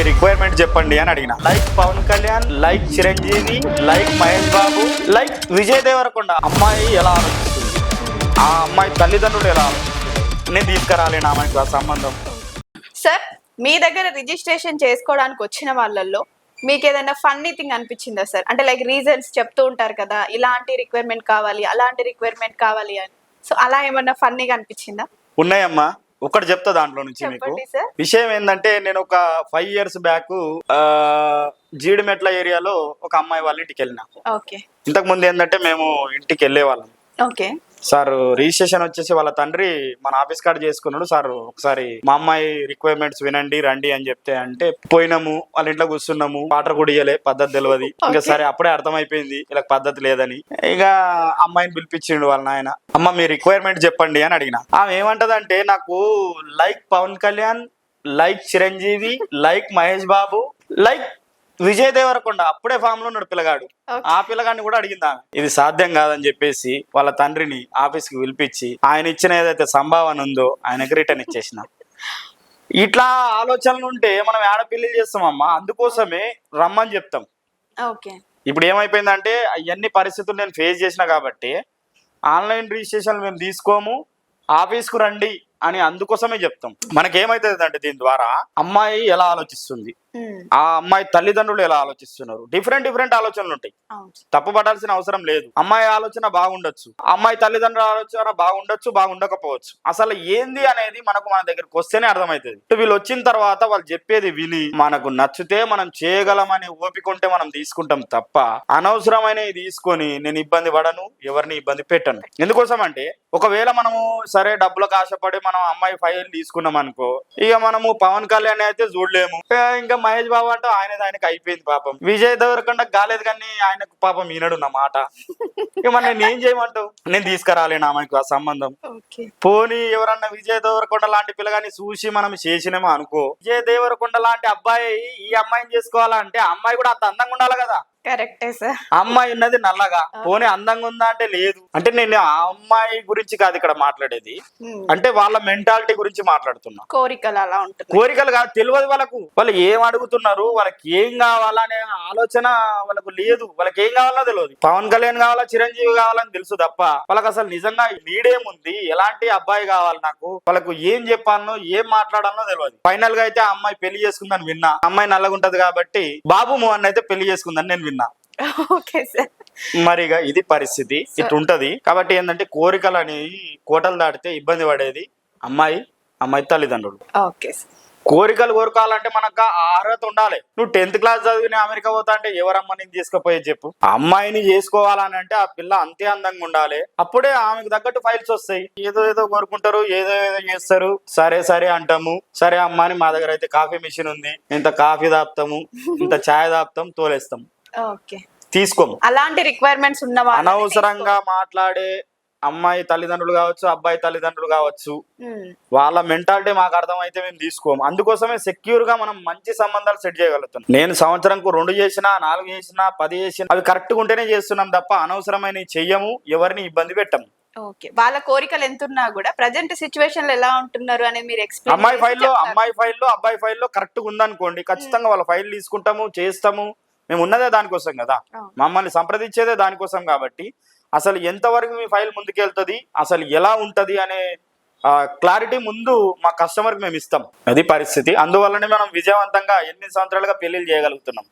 మీ requirement చెప్పండి అని అడిగిన. Like Pawan Kalyan like Chiranjeevi like Mahesh Babu like Vijay Deverakonda. అమ్మాయి ఎలా ఆలోచిస్తుంది? ఆ అమ్మాయి తల్లిదండ్రులు ఎలా ఆలోచిస్తుంది? నేను తీసుకురాలేను ఆమెకు ఆ సంబంధం. సార్ మీ దగ్గర రిజిస్ట్రేషన్ చేసుకోవడానికి వచ్చిన వాళ్ళల్లో మీకు ఏదైనా ఫన్నీ థింగ్ అనిపించిందా సార్ అంటే లైక్ రీజన్స్ చెప్తూ ఉంటారు కదా ఇలాంటి రిక్వైర్మెంట్ కావాలి అలాంటి రిక్వైర్మెంట్ కావాలి అని. సో అలా ఏమన్నా ఫన్నీగా అనిపించిందా? ఉన్నాయమ్మా. ఒకటి చెప్తా దాంట్లో నుంచి మీకు. విషయం ఏంటంటే నేను ఒక ఫైవ్ ఇయర్స్ బ్యాక్ జీడిమెట్ల ఏరియాలో ఒక అమ్మాయి వాళ్ళ ఇంటికి వెళ్ళిన. ఓకే. ఇంతకు ముందు ఏంటంటే మేము ఇంటికి వెళ్ళే వాళ్ళం ఓకే. సార్ రిజిస్ట్రేషన్ వచ్చేసి వాళ్ళ తండ్రి మన ఆఫీస్ కార్డ్ చేసుకున్నాడు. సార్ ఒకసారి మా అమ్మాయి రిక్వైర్మెంట్స్ వినండి రండి అని చెప్తే అంటే పోయినాము వాళ్ళ ఇంట్లో కూర్చున్నాము వాటర్ కూడా ఇయ్యలే పద్ధతి తెలియదు ఇంకా. సరే అప్పుడే అర్థమైపోయింది ఇలా పద్ధతి లేదని. ఇక అమ్మాయిని పిలిపించిండు వాళ్ళ నాయన. అమ్మ మీ రిక్వైర్మెంట్ చెప్పండి అని అడిగిన. ఆమె ఏమంటదంటే నాకు like Pawan Kalyan like Chiranjeevi like Mahesh Babu like Vijay Deverakonda అప్పుడే ఫామ్లో ఉన్నాడు పిల్లగాడు. ఆ పిల్లగాడిని కూడా అడిగింది ఆమె. ఇది సాధ్యం కాదని చెప్పేసి వాళ్ళ తండ్రిని ఆఫీస్కి పిలిపించి ఆయన ఇచ్చిన ఏదైతే సంభావన ఉందో ఆయనకి రిటర్న్ ఇచ్చేసిన. ఇట్లా ఆలోచనలు ఉంటే మనం ఆడపిల్లలు చేస్తామమ్మా? అందుకోసమే రమ్మని చెప్తాం. ఓకే. ఇప్పుడు ఏమైపోయిందంటే అవన్నీ పరిస్థితులు నేను ఫేస్ చేసిన కాబట్టి ఆన్లైన్ రిజిస్ట్రేషన్ మేము తీసుకోము ఆఫీస్కు రండి అని అందుకోసమే చెప్తాం. మనకేమైతుంది అంటే దీని ద్వారా అమ్మాయి ఎలా ఆలోచిస్తుంది? ఆ అమ్మాయి తల్లిదండ్రులు ఎలా ఆలోచిస్తున్నారు? డిఫరెంట్ డిఫరెంట్ ఆలోచనలు ఉంటాయి. అవును. తప్పు పడాల్సిన అవసరం లేదు. అమ్మాయి ఆలోచన బాగుండొచ్చు. అమ్మాయి తల్లిదండ్రుల ఆలోచన బాగుండొచ్చు బాగుండకపోవచ్చు. అసలు ఏంది అనేది మనకు మన దగ్గరకు వస్తేనే అర్థమవుతుంది. వీళ్ళు వచ్చిన తర్వాత వాళ్ళు చెప్పేది విని మనకు నచ్చితే మనం చేయగలమని ఓపిక ఉంటే మనం తీసుకుంటాం తప్ప అనవసరమైనవి తీసుకొని నేను ఇబ్బంది పడను ఎవరిని ఇబ్బంది పెట్టను. ఎందుకోసం అంటే ఒకవేళ మనము సరే డబ్బులకు ఆశపడి మనం అమ్మాయి ఫైల్ తీసుకున్నాం అనుకో ఇక మనము పవన్ కళ్యాణ్ అయితే చూడలేము. ఇంకా మహేష్ బాబు అంటే ఆయన ఆయనకి అయిపోయింది పాపం. విజయ్ దేవరకొండ కాలేదు కానీ ఆయనకు పాపం ఈనడు నా మాట. ఇక మరి నేను ఏం చేయమంటావు నేను తీసుకురాలేను ఆమెకు ఆ సంబంధం. పోనీ ఎవరన్నా విజయ్ దేవరకొండ లాంటి పిల్లగాని చూసి మనం చేసినామో అనుకో? విజయ్ దేవరకొండ లాంటి అబ్బాయి ఈ అమ్మాయిని చేసుకోవాలంటే అమ్మాయి కూడా అంత అందంగా ఉండాలి కదా. కరెక్టే సార్. ఆ అమ్మాయి ఉన్నది నల్లగా. పోనీ అందంగా ఉందా అంటే లేదు. అంటే నేను ఆ అమ్మాయి గురించి కాదు ఇక్కడ మాట్లాడేది. అంటే వాళ్ళ మెంటాలిటీ గురించి మాట్లాడుతున్నా. కోరికలు అలా ఉంటుంది కోరికలు కాదు తెలియదు వాళ్ళకు. వాళ్ళు ఏం అడుగుతున్నారు వాళ్ళకి ఏం కావాలా అనే ఆలోచన వాళ్ళకు లేదు. వాళ్ళకి ఏం కావాలో తెలియదు. పవన్ కళ్యాణ్ కావాలా చిరంజీవి కావాలని తెలుసు తప్ప వాళ్ళకి అసలు నిజంగా నీడేముంది ఎలాంటి అబ్బాయి కావాలి నాకు? వాళ్ళకు ఏం చెప్పాలనో ఏం మాట్లాడాలనో తెలియదు. ఫైనల్గా అయితే ఆ అమ్మాయి పెళ్ళి చేసుకుందని విన్నా. అమ్మాయి నల్లగుంటది కాబట్టి బాబు మోహన్ అయితే పెళ్ళి చేసుకుందని నేను విన్నా. Okay sir. మరిగా ఇది పరిస్థితి. ఇటు ఉంటది కాబట్టి ఏంటంటే కోరికలు అనేవి కోటలు దాటితే ఇబ్బంది పడేది అమ్మాయి అమ్మాయి తల్లిదండ్రులు. Okay sir. కోరికలు కోరుకోవాలంటే మనకు ఆ అర్హత ఉండాలి. నువ్వు టెన్త్ క్లాస్ చదివి నేను అమెరికా పోతా అంటే ఎవరమ్మ నేను తీసుకుపోయేది చెప్పు. అమ్మాయిని చేసుకోవాలని అంటే ఆ పిల్ల అంతే అందంగా ఉండాలి. అప్పుడే ఆమెకు తగ్గట్టు ఫైల్స్ వస్తాయి. ఏదో ఏదో కోరుకుంటారు ఏదో ఏదో చేస్తారు. సరే సరే అంటాము. సరే అమ్మ అని మా దగ్గర అయితే కాఫీ మిషన్ ఉంది. ఇంత కాఫీ తాపుతాము ఇంత ఛాయ్ తాపుతాం తోలేస్తాం ఓకే తీసుకోము అలాంటి రిక్వైర్మెంట్స్ ఉన్న అనవసరంగా మాట్లాడే అమ్మాయి తల్లిదండ్రులు కావచ్చు అబ్బాయి తల్లిదండ్రులు కావచ్చు ఉమ్, వాళ్ళ మెంటాలిటీ మాకు అర్థమైతే మేము తీసుకోము. అందుకోసమే సెక్యూర్గా మనం మంచి సంబంధాలు సెట్ చేయగలుగుతాం నేను సంవత్సరంకు రెండు చేసినా నాలుగు చేసినా పది చేసినా అవి కరెక్ట్ ఉంటేనే చేస్తున్నాం తప్ప అనవసరమైన చెయ్యము ఎవరిని ఇబ్బంది పెట్టము. ఓకే వాళ్ళ కోరికలు ఎంత ఉన్నా కూడా ప్రజెంట్ సిచ్యువేషన్లో ఎలా ఉంటున్నారు అనేది మీరు ఎక్స్ప్లెయిన్ అమ్మాయి ఫైల్లో అమ్మాయి ఫైల్లో అబ్బాయి ఫైల్లో కరెక్ట్ ఉందనుకోండి ఖచ్చితంగా వాళ్ళ ఫైల్ తీసుకుంటాము చేస్తాము. మేము ఉన్నదే దానికోసం కదా. మమ్మల్ని సంప్రదించేదే దానికోసం కాబట్టి అసలు ఎంతవరకు మీ ఫైల్ ముందుకెళ్తుంది అసలు ఎలా ఉంటది అనే క్లారిటీ ముందు మా కస్టమర్కి మేము ఇస్తాం అది పరిస్థితి. అందువల్లనే మనం విజయవంతంగా ఎనిమిది సంవత్సరాలుగా పెళ్ళిళ్ళు చేయగలుగుతున్నాం.